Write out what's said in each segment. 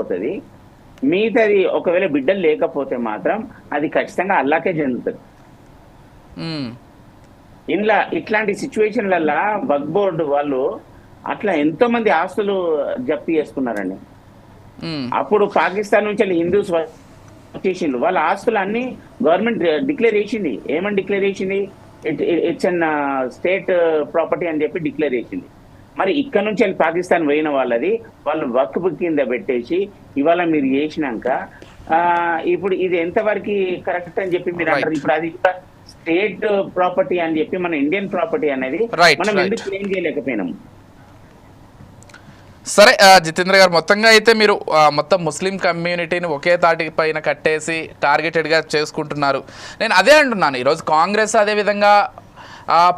పోతుంది. మిగతాది ఒకవేళ బిడ్డలు లేకపోతే మాత్రం అది ఖచ్చితంగా అల్లాకే చెందుతుంది. ఇంట్లో ఇట్లాంటి సిచ్యువేషన్లల్లో వక్ బోర్డు వాళ్ళు అట్లా ఎంతో మంది ఆస్తులు జప్తు చేసుకున్నారండి. అప్పుడు పాకిస్తాన్ నుంచి హిందూస్ వచ్చేసిండ్రు. వాళ్ళ ఆస్తులు అన్ని గవర్నమెంట్ డిక్లేర్ చేసింది. ఏమని డిక్లేర్ చేసింది? ఇట్స్ అన్ స్టేట్ ప్రాపర్టీ అని చెప్పి డిక్లేర్ చేసింది. మరి ఇక్కడ నుంచి వెళ్ళి పాకిస్తాన్ పోయిన వాళ్ళది వాళ్ళు వక్ కింద పెట్టేసి ఇవాళ మీరు చేసినాక ఇప్పుడు ఇది ఎంతవరకు కరెక్ట్ అని చెప్పి మీరు అంటారు. ఇప్పుడు అది స్టేట్ ప్రాపర్టీ అని చెప్పి మన ఇండియన్ ప్రాపర్టీ అనేది మనం. ఎందుకు క్లెయిమ్ చేయలేకపోయినాం సరే జితేంద్ర గారు మొత్తంగా అయితే మీరు మొత్తం ముస్లిం కమ్యూనిటీని ఒకే తాటి పైన కట్టేసి టార్గెటెడ్గా చేసుకుంటున్నారు నేను అదే అంటున్నాను ఈరోజు కాంగ్రెస్ అదే విధంగా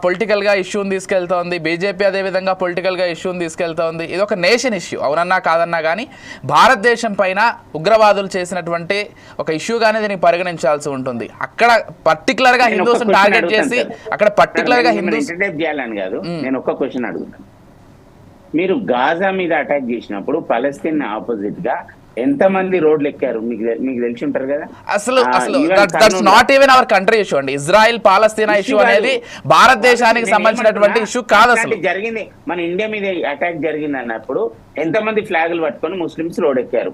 పొలిటికల్గా ఇష్యూని తీసుకెళ్తోంది. బీజేపీ అదే విధంగా పొలిటికల్గా ఇష్యూని తీసుకెళ్తోంది. ఇది ఒక నేషన్ ఇష్యూ అవునన్నా కాదన్నా కానీ భారతదేశం పైన ఉగ్రవాదులు చేసినటువంటి ఒక ఇష్యూగానే దీన్ని పరిగణించాల్సి ఉంటుంది. అక్కడ పర్టికులర్గా హిందూస్ టార్గెట్ చేసి. అక్కడ పర్టికులర్గా హిందూస్ చేయాలని కాదు. నేను ఒక్క క్వశ్చన్ అడుగుతాను. మీరు గాజా మీద అటాక్ చేసినప్పుడు పలస్తీన్ ఆపోజిట్గా ఎంత మంది రోడ్లు ఎక్కారు మీకు మీకు తెలిసి ఉంటారు కదా అసలు అసలు that's not even our country issue అండి. Israel Palestine issue. అనేది భారతదేశానికి సంబంధించినటువంటి ఇష్యూ కాదు అసలు. జరిగింది. మన ఇండియా మీద అటాక్ జరిగింది అన్నప్పుడు ఎంత మంది ఫ్లాగులు పట్టుకొని ముస్లిమ్స్ రోడ్ ఎక్కారు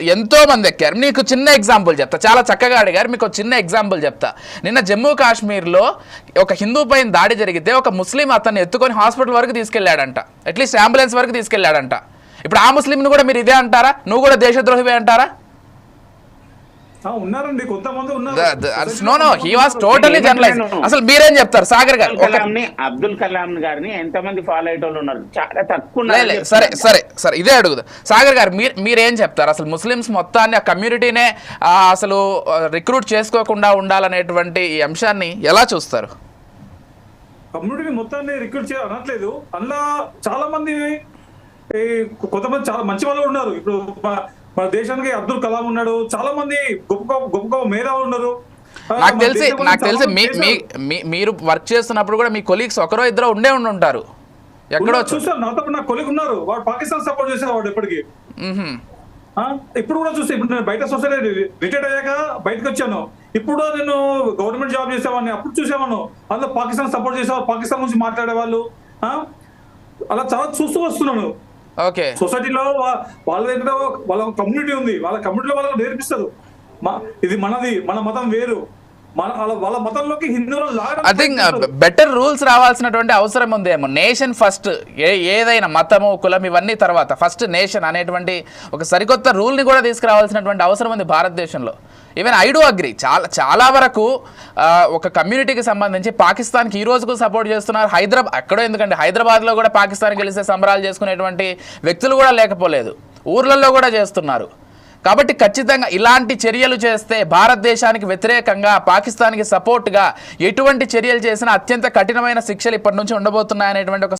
ఎంతో మంది ఎక్కారు. నీకు చిన్న ఎగ్జాంపుల్ చెప్తా. చాలా చక్కగా అడిగారు. మీకు చిన్న ఎగ్జాంపుల్ చెప్తా. నిన్న జమ్మూ కాశ్మీర్లో ఒక హిందూ పైన దాడి జరిగితే ఒక ముస్లిం అతన్ని ఎత్తుకొని హాస్పిటల్ వరకు తీసుకెళ్ళాడంట. అట్లీస్ట్ అంబులెన్స్ వరకు తీసుకెళ్ళాడంట. ఇప్పుడు ఆ ముస్లింని కూడా మీరు ఇదే అంటారా? నువ్వు కూడా దేశద్రోహివే అంటారా? ఆ, ఉన్నారండి కొంతమంది ఉన్నారు. No no he was totally journalise అసలు మీరేం చెప్తారు? సాగర్ గారు అబ్దుల్ కలాం ని అబ్దుల్ కలాం గారిని ఎంత మంది ఫాలో అయ్యేటోళ్ళు ఉన్నారు? చాలా తక్కువ సరే. సరే సరే ఇదే అడుగుదా సాగర్ గారు మీరు మీరేం చెప్తారు? అసలు ముస్లిమ్స్ మొత్తాన్ని ఆ కమ్యూనిటీనే ఆ, అసలు రిక్రూట్ చేసుకోకుండా ఉండాలనేటువంటి ఈ అంశాన్ని ఎలా చూస్తారు? కమ్యూనిటీని మొత్తాన్ని రిక్రూట్ చేయాలి అనట్లేదు. అందులో చాలా మంది కొంతమంది చాలా మంచి వాళ్ళు ఉన్నారు. ఇప్పుడు మన- దేశానికి అబ్దుల్ కలాం ఉన్నాడు. చాలా మంది గొప్ప గొప్ప గొప్ప మేధావులు ఉన్నారు. నాకు తెలిసి నాకు తెలిసి మీ మీరు వర్క్ చేస్తున్నప్పుడు కూడా మీ కొలీగ్స్ ఒకరో ఇద్దరు ఉండే ఉండి ఉంటారు. ఎక్కడో చూసాను నాతో నా కొలిగ్ ఉన్నారు. వాడు పాకిస్తాన్ సపోర్ట్ చేసేవాడు ఎప్పటికీ ఇప్పుడు కూడా చూస్తే ఇప్పుడు నేను బయట సొసైటీ రిటైర్డ్ అయ్యాక బయటకు వచ్చాను. ఇప్పుడు నేను గవర్నమెంట్ జాబ్ చేసేవాడిని. అప్పుడు చూసేవాను అందులో పాకిస్తాన్ సపోర్ట్ చేసేవాళ్ళు పాకిస్తాన్ గురించి మాట్లాడేవాళ్ళు. ఆ, అలా చాలా చూస్తూ వస్తున్నాను. సొసైటీలో వాళ్ళ దగ్గర వాళ్ళ కమ్యూనిటీ ఉంది. వాళ్ళ కమ్యూనిటీలో వాళ్ళకి నేర్పిస్తారు. మా ఇది మనది మన మతం వేరు. వాళ్ళ- మతంలోకి లాగడం ఐ థింక్ బెటర్ రూల్స్ రావాల్సినటువంటి అవసరం ఉందేమో నేషన్ ఫస్ట్ ఏ ఏదైనా మతము కులం ఇవన్నీ తర్వాత. ఫస్ట్ నేషన్ అనేటువంటి ఒక సరికొత్త రూల్ని కూడా తీసుకురావాల్సినటువంటి అవసరం ఉంది భారతదేశంలో. ఈవెన్ ఐ డూ అగ్రి చాలా చాలా వరకు ఒక కమ్యూనిటీకి సంబంధించి పాకిస్తాన్కి ఈ రోజుకు సపోర్ట్ చేస్తున్నారు. హైదరాబాద్ అక్కడో ఎందుకంటే హైదరాబాద్లో కూడా పాకిస్తాన్ గెలిస్తే సంబరాలు చేసుకునేటువంటి వ్యక్తులు కూడా లేకపోలేదు. ఊర్లలో కూడా చేస్తున్నారు. కాబట్టి ఖచ్చితంగా ఇలాంటి చర్యలు చేస్తే భారతదేశానికి వ్యతిరేకంగా పాకిస్తాన్కి సపోర్ట్గా ఎటువంటి చర్యలు చేసినా అత్యంత కఠినమైన శిక్షలు ఇప్పటి నుంచి ఉండబోతున్నాయనేటువంటి ఒక